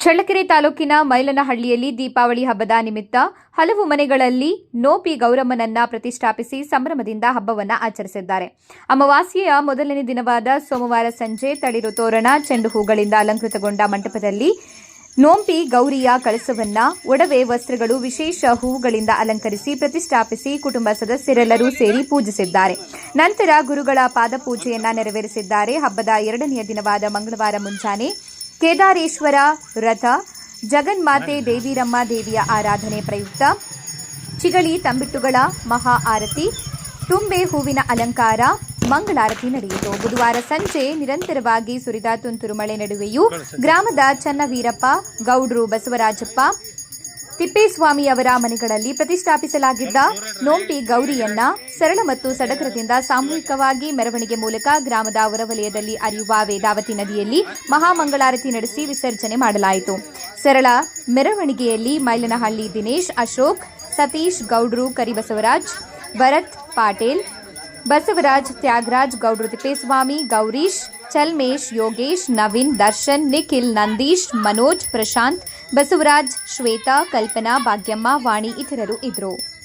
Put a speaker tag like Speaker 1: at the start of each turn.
Speaker 1: ಚಳ್ಳಕೆರೆ ತಾಲೂಕಿನ ಮೈಲನಹಳ್ಳಿಯಲ್ಲಿ ದೀಪಾವಳಿ ಹಬ್ಬದ ನಿಮಿತ್ತ ಹಲವು ಮನೆಗಳಲ್ಲಿ ನೋಪಿ ಗೌರಮ್ಮನನ್ನ ಪ್ರತಿಷ್ಠಾಪಿಸಿ ಸಂಭ್ರಮದಿಂದ ಹಬ್ಬವನ್ನು ಆಚರಿಸಿದ್ದಾರೆ. ಅಮಾವಾಸ್ಯೆಯ ಮೊದಲನೇ ದಿನವಾದ ಸೋಮವಾರ ಸಂಜೆ ತಳಿರು ತೋರಣ, ಚೆಂಡು ಹೂಗಳಿಂದ ಅಲಂಕೃತಗೊಂಡ ಮಂಟಪದಲ್ಲಿ ನೋಂಪಿ ಗೌರಿಯ ಕಳಸವನ್ನ, ಒಡವೆ ವಸ್ತ್ರಗಳು, ವಿಶೇಷ ಹೂವುಗಳಿಂದ ಅಲಂಕರಿಸಿ ಪ್ರತಿಷ್ಠಾಪಿಸಿ ಕುಟುಂಬ ಸದಸ್ಯರೆಲ್ಲರೂ ಸೇರಿ ಪೂಜಿಸಿದ್ದಾರೆ. ನಂತರ ಗುರುಗಳ ಪಾದಪೂಜೆಯನ್ನ ನೆರವೇರಿಸಿದ್ದಾರೆ. ಹಬ್ಬದ ಎರಡನೆಯ ದಿನವಾದ ಮಂಗಳವಾರ ಮುಂಜಾನೆ ಕೇದಾರೇಶ್ವರ ರಥ ಜಗನ್ಮಾತೆ ದೇವಿರಮ್ಮ ದೇವಿಯ ಆರಾಧನೆ ಪ್ರಯುಕ್ತ ಚಿಗಳಿ ತಂಬಿಟ್ಟುಗಳ ಮಹಾ ಆರತಿ ತುಂಬೆ ಹೂವಿನ ಅಲಂಕಾರ ಮಂಗಳಾರತಿ ನಡೆಯಿತು. ಬುಧವಾರ ಸಂಜೆ ನಿರಂತರವಾಗಿ ಸುರಿದ ತುಂತುರು ಮಳೆ ನಡುವೆಯೂ ಗ್ರಾಮದ ಚನ್ನವೀರಪ್ಪ ಗೌಡ್ರು ಬಸವರಾಜಪ್ಪ ತಿಪ್ಪೇಸ್ವಾಮಿ ಅವರ ಮನೆಗಳಲ್ಲಿ ಪ್ರತಿಷ್ಠಾಪಿಸಲಾಗಿದ್ದ ನೋಂಪಿ ಗೌರಿಯನ್ನ ಸರಳ ಮತ್ತು ಸಡಗರದಿಂದ ಸಾಮೂಹಿಕವಾಗಿ ಮೆರವಣಿಗೆ ಮೂಲಕ ಗ್ರಾಮದ ಹೊರವಲಯದಲ್ಲಿ ಅರಿಯುವ ವೇದಾವತಿ ನದಿಯಲ್ಲಿ ಮಹಾಮಂಗಳಾರತಿ ನಡೆಸಿ ವಿಸರ್ಜನೆ ಮಾಡಲಾಯಿತು. ಸರಳ ಮೆರವಣಿಗೆಯಲ್ಲಿ ಮೈಲನಹಳ್ಳಿ ದಿನೇಶ್, ಅಶೋಕ್, ಸತೀಶ್ ಗೌಡ್ರು, ಕರಿಬಸವರಾಜ್, ಭರತ್ ಪಾಟೇಲ್, ಬಸವರಾಜ್ ತ್ಯಾಗರಾಜ್, ಗೌಡ್ರು ತಿಪ್ಪೇಸ್ವಾಮಿ, ಗೌರೀಶ್, ಚಲ್ಮೇಶ್, ಯೋಗೇಶ್, ನವೀನ್, ದರ್ಶನ್, ನಿಖಿಲ್, ನಂದೀಶ್, ಮನೋಜ್, ಪ್ರಶಾಂತ್ ಬಸವರಾಜ್ ಶ್ವೇತಾ ಕಲ್ಪನಾ ಭಾಗ್ಯಮ್ಮ ವಾಣಿ ಇತರರು ಇದ್ದರು.